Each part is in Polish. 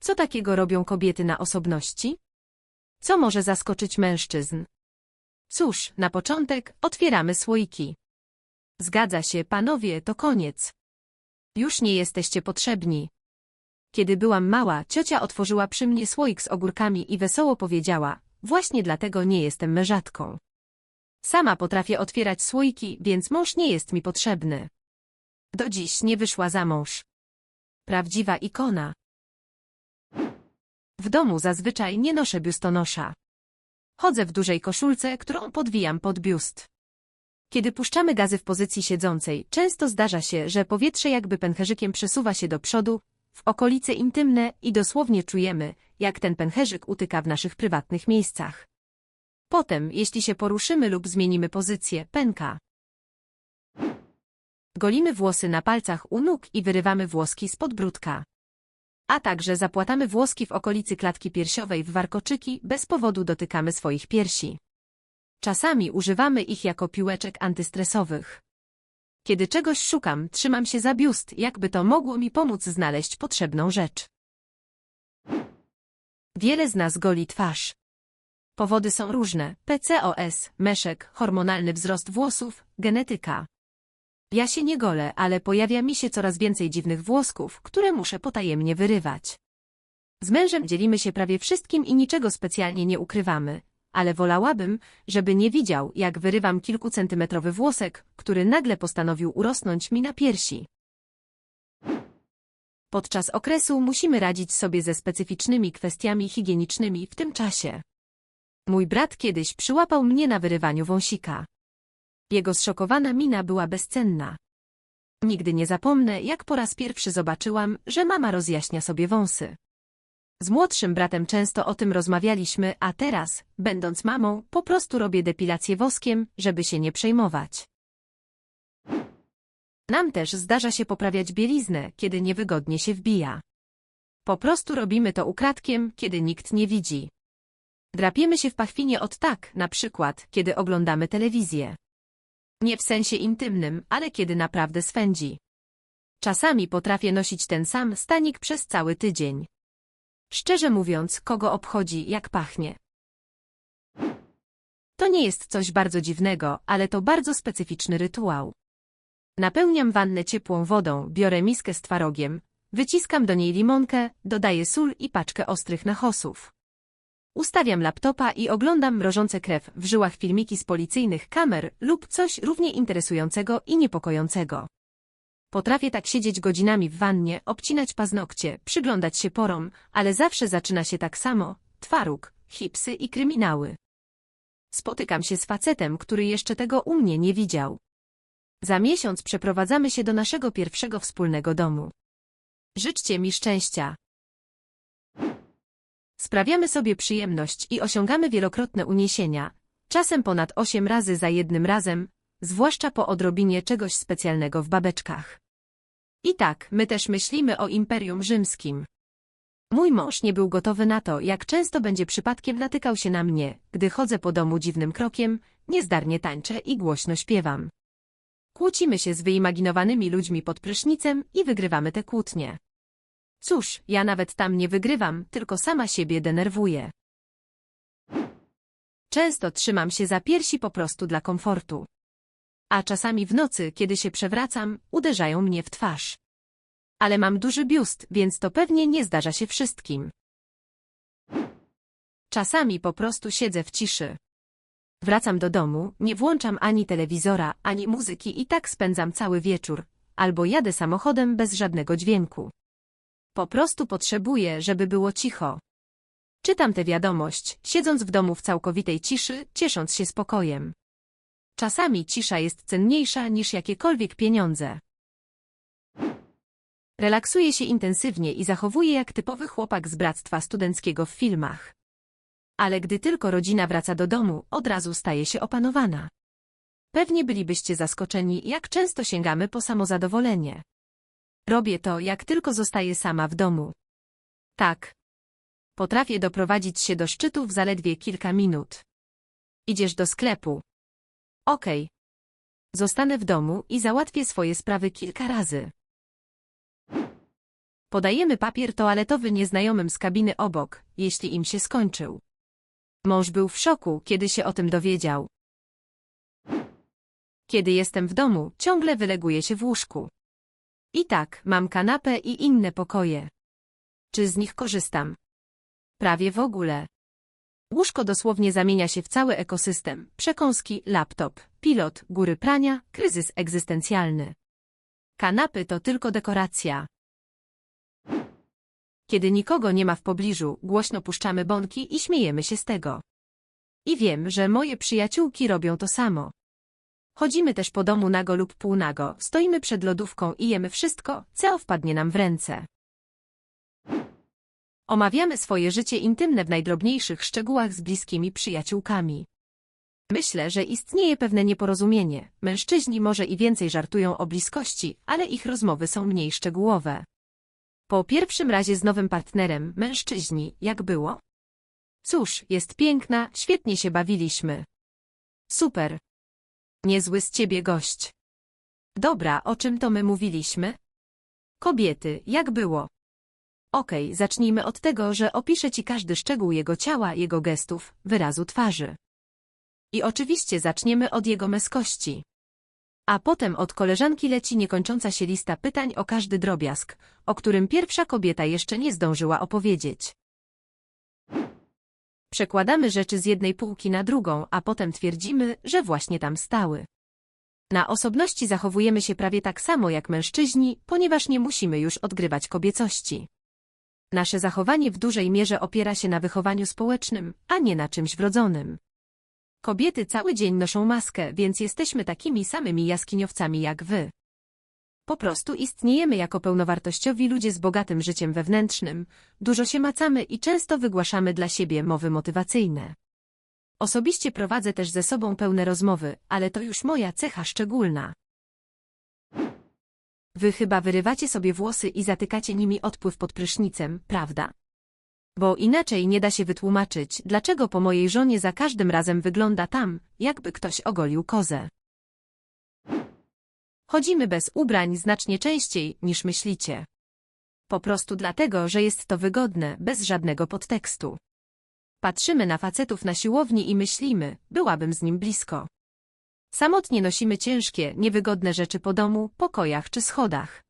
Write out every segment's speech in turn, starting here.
Co takiego robią kobiety na osobności? Co może zaskoczyć mężczyzn? Cóż, na początek otwieramy słoiki. Zgadza się, panowie, to koniec. Już nie jesteście potrzebni. Kiedy byłam mała, ciocia otworzyła przy mnie słoik z ogórkami i wesoło powiedziała, właśnie dlatego nie jestem mężatką. Sama potrafię otwierać słoiki, więc mąż nie jest mi potrzebny. Do dziś nie wyszła za mąż. Prawdziwa ikona. W domu zazwyczaj nie noszę biustonosza. Chodzę w dużej koszulce, którą podwijam pod biust. Kiedy puszczamy gazy w pozycji siedzącej, często zdarza się, że powietrze jakby pęcherzykiem przesuwa się do przodu, w okolice intymne i dosłownie czujemy, jak ten pęcherzyk utyka w naszych prywatnych miejscach. Potem, jeśli się poruszymy lub zmienimy pozycję, pęka. Golimy włosy na palcach u nóg i wyrywamy włoski z podbródka. A także zapłatamy włoski w okolicy klatki piersiowej w warkoczyki, bez powodu dotykamy swoich piersi. Czasami używamy ich jako piłeczek antystresowych. Kiedy czegoś szukam, trzymam się za biust, jakby to mogło mi pomóc znaleźć potrzebną rzecz. Wiele z nas goli twarz. Powody są różne. PCOS, meszek, hormonalny wzrost włosów, genetyka. Ja się nie golę, ale pojawia mi się coraz więcej dziwnych włosków, które muszę potajemnie wyrywać. Z mężem dzielimy się prawie wszystkim i niczego specjalnie nie ukrywamy, ale wolałabym, żeby nie widział, jak wyrywam kilkucentymetrowy włosek, który nagle postanowił urosnąć mi na piersi. Podczas okresu musimy radzić sobie ze specyficznymi kwestiami higienicznymi w tym czasie. Mój brat kiedyś przyłapał mnie na wyrywaniu wąsika. Jego zszokowana mina była bezcenna. Nigdy nie zapomnę, jak po raz pierwszy zobaczyłam, że mama rozjaśnia sobie wąsy. Z młodszym bratem często o tym rozmawialiśmy, a teraz, będąc mamą, po prostu robię depilację woskiem, żeby się nie przejmować. Nam też zdarza się poprawiać bieliznę, kiedy niewygodnie się wbija. Po prostu robimy to ukradkiem, kiedy nikt nie widzi. Drapiemy się w pachwinie od tak, na przykład, kiedy oglądamy telewizję. Nie w sensie intymnym, ale kiedy naprawdę swędzi. Czasami potrafię nosić ten sam stanik przez cały tydzień. Szczerze mówiąc, kogo obchodzi, jak pachnie. To nie jest coś bardzo dziwnego, ale to bardzo specyficzny rytuał. Napełniam wannę ciepłą wodą, biorę miskę z twarogiem, wyciskam do niej limonkę, dodaję sól i paczkę ostrych nachosów. Ustawiam laptopa i oglądam mrożące krew w żyłach filmiki z policyjnych kamer lub coś równie interesującego i niepokojącego. Potrafię tak siedzieć godzinami w wannie, obcinać paznokcie, przyglądać się porom, ale zawsze zaczyna się tak samo, twaróg, hipsy i kryminały. Spotykam się z facetem, który jeszcze tego u mnie nie widział. Za miesiąc przeprowadzamy się do naszego pierwszego wspólnego domu. Życzcie mi szczęścia. Sprawiamy sobie przyjemność i osiągamy wielokrotne uniesienia, czasem ponad osiem razy za jednym razem, zwłaszcza po odrobinie czegoś specjalnego w babeczkach. I tak, my też myślimy o Imperium Rzymskim. Mój mąż nie był gotowy na to, jak często będzie przypadkiem natykał się na mnie, gdy chodzę po domu dziwnym krokiem, niezdarnie tańczę i głośno śpiewam. Kłócimy się z wyimaginowanymi ludźmi pod prysznicem i wygrywamy te kłótnie. Cóż, ja nawet tam nie wygrywam, tylko sama siebie denerwuję. Często trzymam się za piersi po prostu dla komfortu. A czasami w nocy, kiedy się przewracam, uderzają mnie w twarz. Ale mam duży biust, więc to pewnie nie zdarza się wszystkim. Czasami po prostu siedzę w ciszy. Wracam do domu, nie włączam ani telewizora, ani muzyki i tak spędzam cały wieczór, albo jadę samochodem bez żadnego dźwięku. Po prostu potrzebuję, żeby było cicho. Czytam tę wiadomość, siedząc w domu w całkowitej ciszy, ciesząc się spokojem. Czasami cisza jest cenniejsza niż jakiekolwiek pieniądze. Relaksuję się intensywnie i zachowuję jak typowy chłopak z bractwa studenckiego w filmach. Ale gdy tylko rodzina wraca do domu, od razu staje się opanowana. Pewnie bylibyście zaskoczeni, jak często sięgamy po samozadowolenie. Robię to, jak tylko zostaję sama w domu. Tak. Potrafię doprowadzić się do szczytu w zaledwie kilka minut. Idziesz do sklepu. Okej. Zostanę w domu i załatwię swoje sprawy kilka razy. Podajemy papier toaletowy nieznajomym z kabiny obok, jeśli im się skończył. Mąż był w szoku, kiedy się o tym dowiedział. Kiedy jestem w domu, ciągle wyleguję się w łóżku. I tak, mam kanapę i inne pokoje. Czy z nich korzystam? Prawie w ogóle. Łóżko dosłownie zamienia się w cały ekosystem. Przekąski, laptop, pilot, góry prania, kryzys egzystencjalny. Kanapy to tylko dekoracja. Kiedy nikogo nie ma w pobliżu, głośno puszczamy bąki i śmiejemy się z tego. I wiem, że moje przyjaciółki robią to samo. Chodzimy też po domu nago lub półnago, stoimy przed lodówką i jemy wszystko, co wpadnie nam w ręce. Omawiamy swoje życie intymne w najdrobniejszych szczegółach z bliskimi przyjaciółkami. Myślę, że istnieje pewne nieporozumienie. Mężczyźni może i więcej żartują o bliskości, ale ich rozmowy są mniej szczegółowe. Po pierwszym razie z nowym partnerem, mężczyźni, jak było? Cóż, jest piękna, świetnie się bawiliśmy. Super. Niezły z ciebie gość. Dobra, o czym to my mówiliśmy? Kobiety, jak było? Okej, zacznijmy od tego, że opiszę ci każdy szczegół jego ciała, jego gestów, wyrazu twarzy. I oczywiście zaczniemy od jego męskości. A potem od koleżanki leci niekończąca się lista pytań o każdy drobiazg, o którym pierwsza kobieta jeszcze nie zdążyła opowiedzieć. Przekładamy rzeczy z jednej półki na drugą, a potem twierdzimy, że właśnie tam stały. Na osobności zachowujemy się prawie tak samo jak mężczyźni, ponieważ nie musimy już odgrywać kobiecości. Nasze zachowanie w dużej mierze opiera się na wychowaniu społecznym, a nie na czymś wrodzonym. Kobiety cały dzień noszą maskę, więc jesteśmy takimi samymi jaskiniowcami jak wy. Po prostu istniejemy jako pełnowartościowi ludzie z bogatym życiem wewnętrznym, dużo się macamy i często wygłaszamy dla siebie mowy motywacyjne. Osobiście prowadzę też ze sobą pełne rozmowy, ale to już moja cecha szczególna. Wy chyba wyrywacie sobie włosy i zatykacie nimi odpływ pod prysznicem, prawda? Bo inaczej nie da się wytłumaczyć, dlaczego po mojej żonie za każdym razem wygląda tam, jakby ktoś ogolił kozę. Chodzimy bez ubrań znacznie częściej, niż myślicie. Po prostu dlatego, że jest to wygodne, bez żadnego podtekstu. Patrzymy na facetów na siłowni i myślimy, byłabym z nim blisko. Samotnie nosimy ciężkie, niewygodne rzeczy po domu, pokojach czy schodach.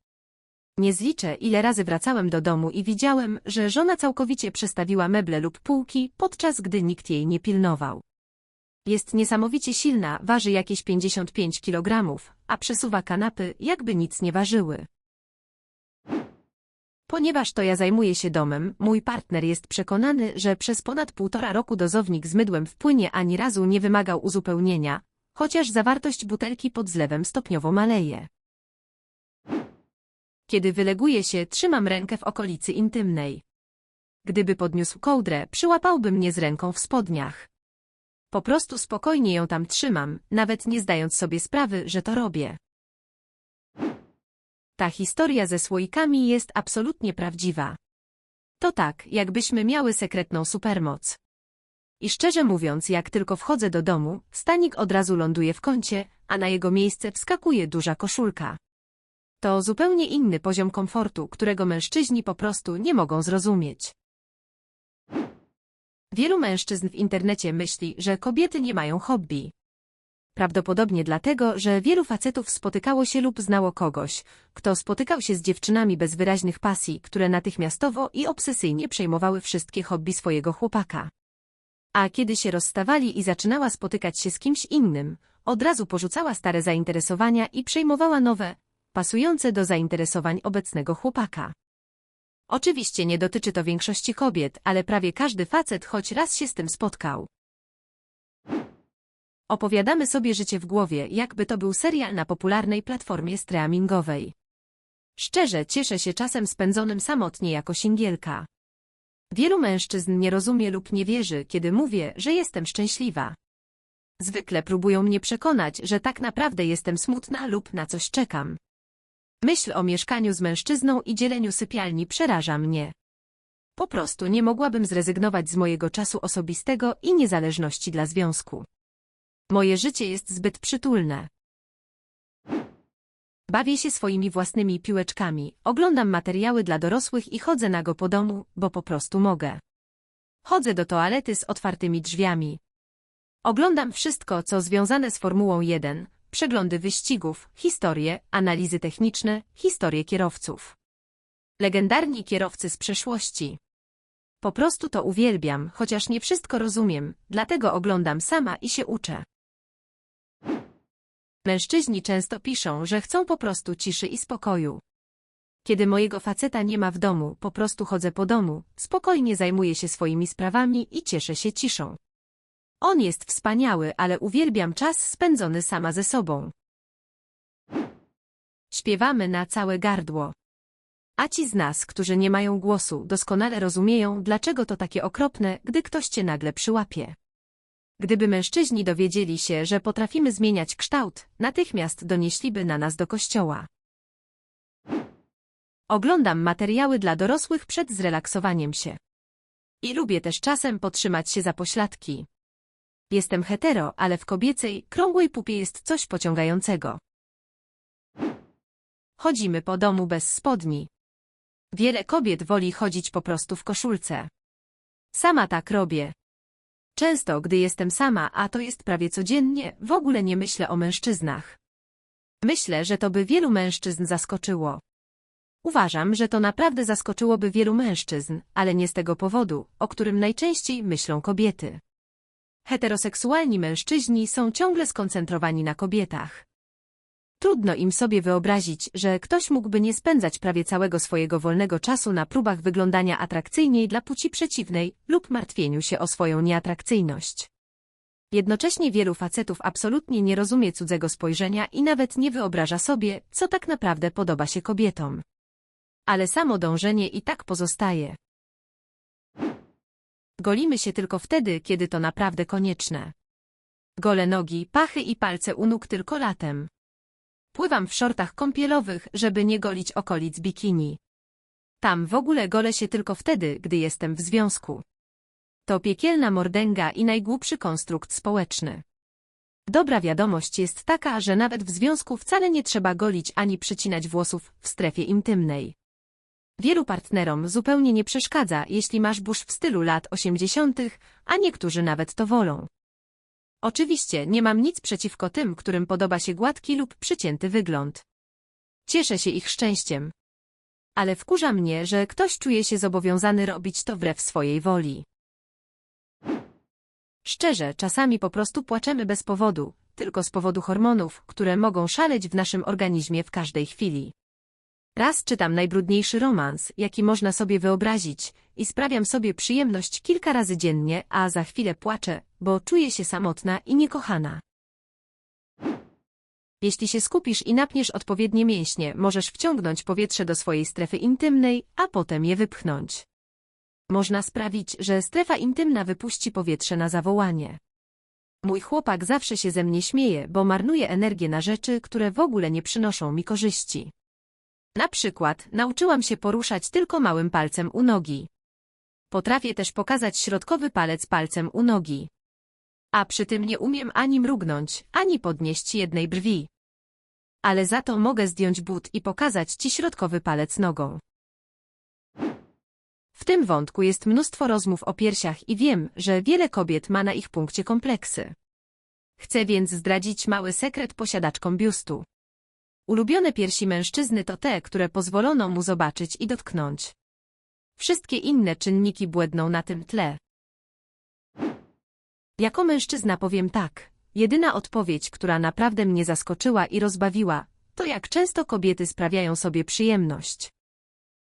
Nie zliczę, ile razy wracałem do domu i widziałem, że żona całkowicie przestawiła meble lub półki, podczas gdy nikt jej nie pilnował. Jest niesamowicie silna, waży jakieś 55 kg, a przesuwa kanapy, jakby nic nie ważyły. Ponieważ to ja zajmuję się domem, mój partner jest przekonany, że przez ponad półtora roku dozownik z mydłem w płynie ani razu nie wymagał uzupełnienia, chociaż zawartość butelki pod zlewem stopniowo maleje. Kiedy wyleguję się, trzymam rękę w okolicy intymnej. Gdyby podniósł kołdrę, przyłapałby mnie z ręką w spodniach. Po prostu spokojnie ją tam trzymam, nawet nie zdając sobie sprawy, że to robię. Ta historia ze słoikami jest absolutnie prawdziwa. To tak, jakbyśmy miały sekretną supermoc. I szczerze mówiąc, jak tylko wchodzę do domu, stanik od razu ląduje w kącie, a na jego miejsce wskakuje duża koszulka. To zupełnie inny poziom komfortu, którego mężczyźni po prostu nie mogą zrozumieć. Wielu mężczyzn w internecie myśli, że kobiety nie mają hobby. Prawdopodobnie dlatego, że wielu facetów spotykało się lub znało kogoś, kto spotykał się z dziewczynami bez wyraźnych pasji, które natychmiastowo i obsesyjnie przejmowały wszystkie hobby swojego chłopaka. A kiedy się rozstawali i zaczynała spotykać się z kimś innym, od razu porzucała stare zainteresowania i przejmowała nowe, pasujące do zainteresowań obecnego chłopaka. Oczywiście nie dotyczy to większości kobiet, ale prawie każdy facet choć raz się z tym spotkał. Opowiadamy sobie życie w głowie, jakby to był serial na popularnej platformie streamingowej. Szczerze cieszę się czasem spędzonym samotnie jako singielka. Wielu mężczyzn nie rozumie lub nie wierzy, kiedy mówię, że jestem szczęśliwa. Zwykle próbują mnie przekonać, że tak naprawdę jestem smutna lub na coś czekam. Myśl o mieszkaniu z mężczyzną i dzieleniu sypialni przeraża mnie. Po prostu nie mogłabym zrezygnować z mojego czasu osobistego i niezależności dla związku. Moje życie jest zbyt przytulne. Bawię się swoimi własnymi piłeczkami, oglądam materiały dla dorosłych i chodzę nago po domu, bo po prostu mogę. Chodzę do toalety z otwartymi drzwiami. Oglądam wszystko, co związane z Formułą 1, przeglądy wyścigów, historie, analizy techniczne, historie kierowców. Legendarni kierowcy z przeszłości. Po prostu to uwielbiam, chociaż nie wszystko rozumiem, dlatego oglądam sama i się uczę. Mężczyźni często piszą, że chcą po prostu ciszy i spokoju. Kiedy mojego faceta nie ma w domu, po prostu chodzę po domu, spokojnie zajmuję się swoimi sprawami i cieszę się ciszą. On jest wspaniały, ale uwielbiam czas spędzony sama ze sobą. Śpiewamy na całe gardło. A ci z nas, którzy nie mają głosu, doskonale rozumieją, dlaczego to takie okropne, gdy ktoś cię nagle przyłapie. Gdyby mężczyźni dowiedzieli się, że potrafimy zmieniać kształt, natychmiast donieśliby na nas do kościoła. Oglądam materiały dla dorosłych przed zrelaksowaniem się. I lubię też czasem potrzymać się za pośladki. Jestem hetero, ale w kobiecej, krągłej pupie jest coś pociągającego. Chodzimy po domu bez spodni. Wiele kobiet woli chodzić po prostu w koszulce. Sama tak robię. Często, gdy jestem sama, a to jest prawie codziennie, w ogóle nie myślę o mężczyznach. Myślę, że to by wielu mężczyzn zaskoczyło. Uważam, że to naprawdę zaskoczyłoby wielu mężczyzn, ale nie z tego powodu, o którym najczęściej myślą kobiety. Heteroseksualni mężczyźni są ciągle skoncentrowani na kobietach. Trudno im sobie wyobrazić, że ktoś mógłby nie spędzać prawie całego swojego wolnego czasu na próbach wyglądania atrakcyjniej dla płci przeciwnej lub martwieniu się o swoją nieatrakcyjność. Jednocześnie wielu facetów absolutnie nie rozumie cudzego spojrzenia i nawet nie wyobraża sobie, co tak naprawdę podoba się kobietom. Ale samo dążenie i tak pozostaje. Golimy się tylko wtedy, kiedy to naprawdę konieczne. Gole nogi, pachy i palce u nóg tylko latem. Pływam w szortach kąpielowych, żeby nie golić okolic bikini. Tam w ogóle golę się tylko wtedy, gdy jestem w związku. To piekielna mordęga i najgłupszy konstrukt społeczny. Dobra wiadomość jest taka, że nawet w związku wcale nie trzeba golić ani przycinać włosów w strefie intymnej. Wielu partnerom zupełnie nie przeszkadza, jeśli masz burz w stylu lat 80., a niektórzy nawet to wolą. Oczywiście nie mam nic przeciwko tym, którym podoba się gładki lub przycięty wygląd. Cieszę się ich szczęściem. Ale wkurza mnie, że ktoś czuje się zobowiązany robić to wbrew swojej woli. Szczerze, czasami po prostu płaczemy bez powodu, tylko z powodu hormonów, które mogą szaleć w naszym organizmie w każdej chwili. Raz czytam najbrudniejszy romans, jaki można sobie wyobrazić i sprawiam sobie przyjemność kilka razy dziennie, a za chwilę płaczę, bo czuję się samotna i niekochana. Jeśli się skupisz i napniesz odpowiednie mięśnie, możesz wciągnąć powietrze do swojej strefy intymnej, a potem je wypchnąć. Można sprawić, że strefa intymna wypuści powietrze na zawołanie. Mój chłopak zawsze się ze mnie śmieje, bo marnuje energię na rzeczy, które w ogóle nie przynoszą mi korzyści. Na przykład, nauczyłam się poruszać tylko małym palcem u nogi. Potrafię też pokazać środkowy palec palcem u nogi. A przy tym nie umiem ani mrugnąć, ani podnieść jednej brwi. Ale za to mogę zdjąć but i pokazać ci środkowy palec nogą. W tym wątku jest mnóstwo rozmów o piersiach i wiem, że wiele kobiet ma na ich punkcie kompleksy. Chcę więc zdradzić mały sekret posiadaczkom biustu. Ulubione piersi mężczyzny to te, które pozwolono mu zobaczyć i dotknąć. Wszystkie inne czynniki błędną na tym tle. Jako mężczyzna powiem tak. Jedyna odpowiedź, która naprawdę mnie zaskoczyła i rozbawiła, to jak często kobiety sprawiają sobie przyjemność.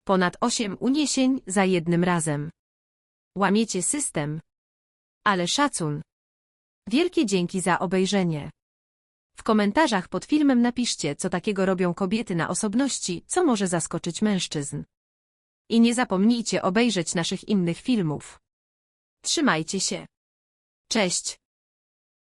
Ponad osiem uniesień za jednym razem. Łamiecie system. Ale szacun. Wielkie dzięki za obejrzenie. W komentarzach pod filmem napiszcie, co takiego robią kobiety na osobności, co może zaskoczyć mężczyzn. I nie zapomnijcie obejrzeć naszych innych filmów. Trzymajcie się. Cześć.